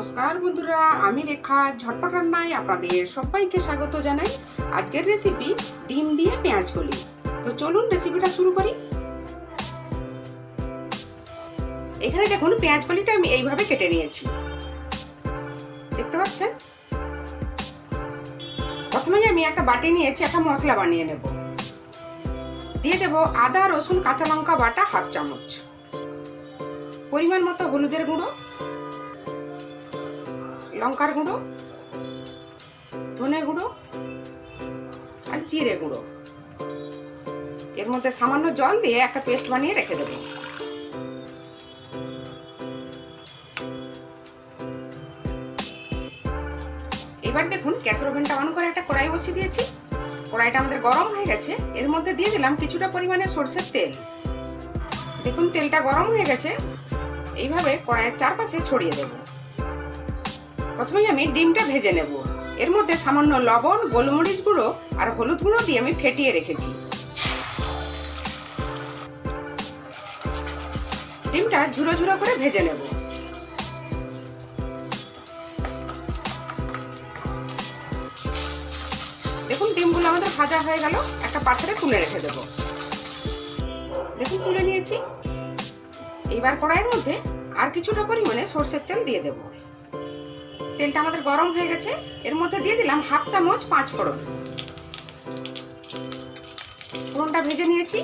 নমস্কার বন্ধুরা, আমি রেখা। ঝটপট রান্নায় আপনাদের সবাইকে স্বাগত জানাই। আজকের রেসিপি ডিম দিয়ে পেঁয়াজ কলি। তো চলুন রেসিপিটা শুরু করি। এখানে দেখুন, পেঁয়াজ কলিটা আমি এইভাবে কেটে নিয়েছি। দেখতে পাচ্ছেন? প্রথমে আমি একটা বাটি নিয়েছি, একটা মশলা বানিয়ে নেব। দিয়ে দেব আদা, রসুন, কাঁচা লঙ্কা বাটা, হাফ চামচ। পরিমাণ মতো হলুদের গুঁড়ো। লঙ্কার গুঁড়ো, ধনে গুঁড়ো আর জিরে গুঁড়ো। এর মধ্যে সামান্য জল দিয়ে একটা পেস্ট বানিয়ে রেখে দেবো। এবার দেখুন, গ্যাসের ওভেনটা অন করে একটা কড়াই বসিয়ে দিয়েছি। কড়াইটা আমাদের গরম হয়ে গেছে। এর মধ্যে দিয়ে দিলাম কিছুটা পরিমাণে সর্ষের তেল। দেখুন, তেলটা গরম হয়ে গেছে। এইভাবে কড়াইয়ের চারপাশে ছড়িয়ে দেব। প্রথমেই আমি ডিমটা ভেজে নেব। এর মধ্যে সামান্য লবণ, গোলমরিচ গুঁড়ো আর হলুদ গুঁড়ো দিয়ে আমি ফেটিয়ে রেখেছি। ডিমটা ঝুরো ঝুরো করে ভেজে নেব। দেখুন, ডিমগুলো আমাদের ভাজা হয়ে গেল। একটা পাত্রে তুলে রেখে দেব। দেখুন, তুলে নিয়েছি। এইবার কড়াইয়ের মধ্যে আর কিছুটা পরিমাণে সর্ষের তেল দিয়ে দেব। তেলটা আমাদের গরম হয়ে গেছে। এর মধ্যে দিয়ে দিলাম হাফ চামচ পাঁচ ফোড়ন। ফোড়নটা ভেজে নিয়েছি।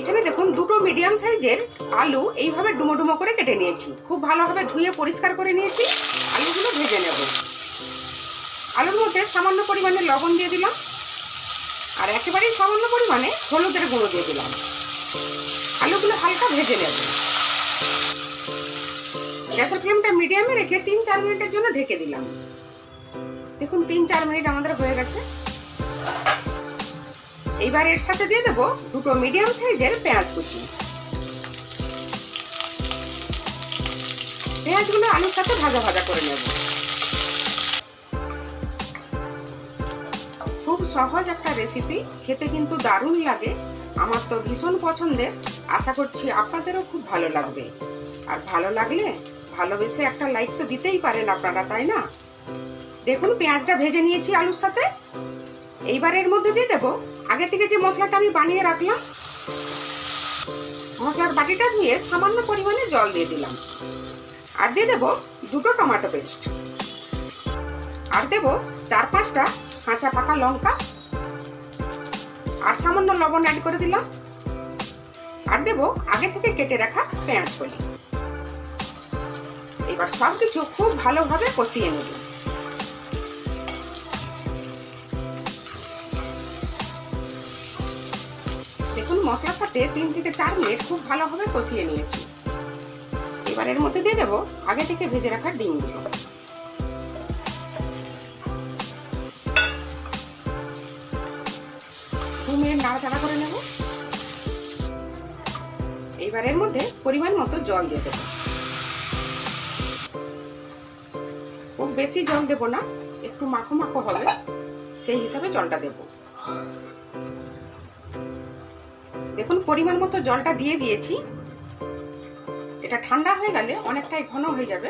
এখানে দেখুন দুটো মিডিয়াম সাইজের আলু এইভাবে ডুমো ডুমো করে কেটে নিয়েছি। খুব ভালোভাবে ধুয়ে পরিষ্কার করে নিয়েছি। আলুগুলো ভেজে নেব। আলুর মধ্যে সামান্য পরিমাণে লবণ দিয়ে দিলাম। আর একেবারেই সামান্য পরিমাণে হলুদের গুঁড়ো দিয়ে দিলাম। আলুগুলো হালকা ভেজে নেব। গ্যাসের ফ্লেমটা মিডিয়ামে রেখে তিন চার মিনিটের জন্য ঢেকে দিলাম। দেখুন, তিন চার মিনিট আমাদের হয়ে গেছে। এইবার এর সাথে দিয়ে দেবো দুটো মিডিয়াম সাইজের পেঁয়াজ কুচি। পেঁয়াজগুলো আলুর সাথে ভাজা ভাজা করে নেব। খুব সহজ একটা রেসিপি খেতে কিন্তু দারুণ লাগে। আমার তো ভীষণ পছন্দের। আশা করছি আপনাদেরও খুব ভালো লাগবে। আর ভালো লাগলে ভালোবেসে একটা লাইক তো দিতেই পারেন আপনারা, তাই না? দেখুন, পেঁয়াজটা ভেজে নিয়েছি আলুর সাথে। এইবার এর মধ্যে দিয়ে দেবো। আগে থেকে যে মশলাটা আমি বানিয়ে রাখলাম, মশলার বাটিটা ধুয়ে সামান্য পরিমাণে জল দিয়ে দিলাম। আর দিয়ে দেবো দুটো টমেটো পেস্ট। আর দেবো চার পাঁচটা কাঁচা পাকা লঙ্কা। আর সামান্য লবণ অ্যাড করে দিলাম। আর দেবো আগে থেকে কেটে রাখা পেঁয়াজ কলি। এবার সব কিছু খুব ভালোভাবে কষিয়ে নেব। দেখুন, মশলার সাথে তিন থেকে চার মিনিট খুব ভালোভাবে কষিয়ে নিয়েছি। এবার এর মধ্যে দিয়ে দেবো আগে থেকে ভেজে রাখা ডিমগুলো। দু মিনিট নাড়াচাড়া করে নেব। এইবার এর মধ্যে পরিমাণ মতো জল দিয়ে দেবো। খুব বেশি জল দেব না, একটু মাখো মাখো হবে, সেই হিসাবে জলটা দেব। দেখুন, পরিমাণ মতো জলটা দিয়ে দিয়েছি। এটা ঠান্ডা হয়ে গেলে অনেকটাই ঘন হয়ে যাবে।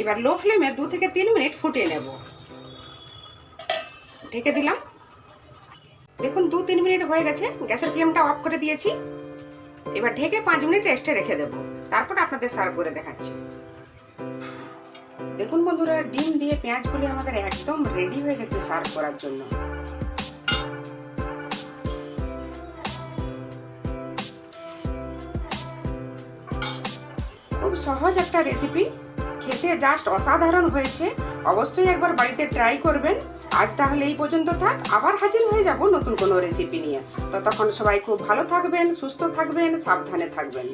এবার লো ফ্লেমে দু থেকে তিন মিনিট ফুটিয়ে নেব। ঢেকে দিলাম। দেখুন, দু তিন মিনিট হয়ে গেছে, গ্যাসের ফ্লেমটা অফ করে দিয়েছি। এবার ঢেকে পাঁচ মিনিট রেস্টে রেখে দেবো। তারপর আপনাদের সার্ভ করে দেখাচ্ছি। দেখুন বন্ধুরা, ডিম দিয়ে পেঁয়াজ গুলি আমাদের একদম রেডি হয়ে গেছে সার্ভ করার জন্য। খুব সহজ একটা রেসিপি খেতে জাস্ট অসাধারণ হয়েছে। অবশ্যই একবার বাড়িতে ট্রাই করবেন। আজ তাহলে এই পর্যন্ত থাক। আবার হাজির হয়ে যাব নতুন কোনো রেসিপি নিয়ে। ততক্ষণ সবাই খুব ভালো থাকবেন, সুস্থ থাকবেন, সাবধানে থাকবেন।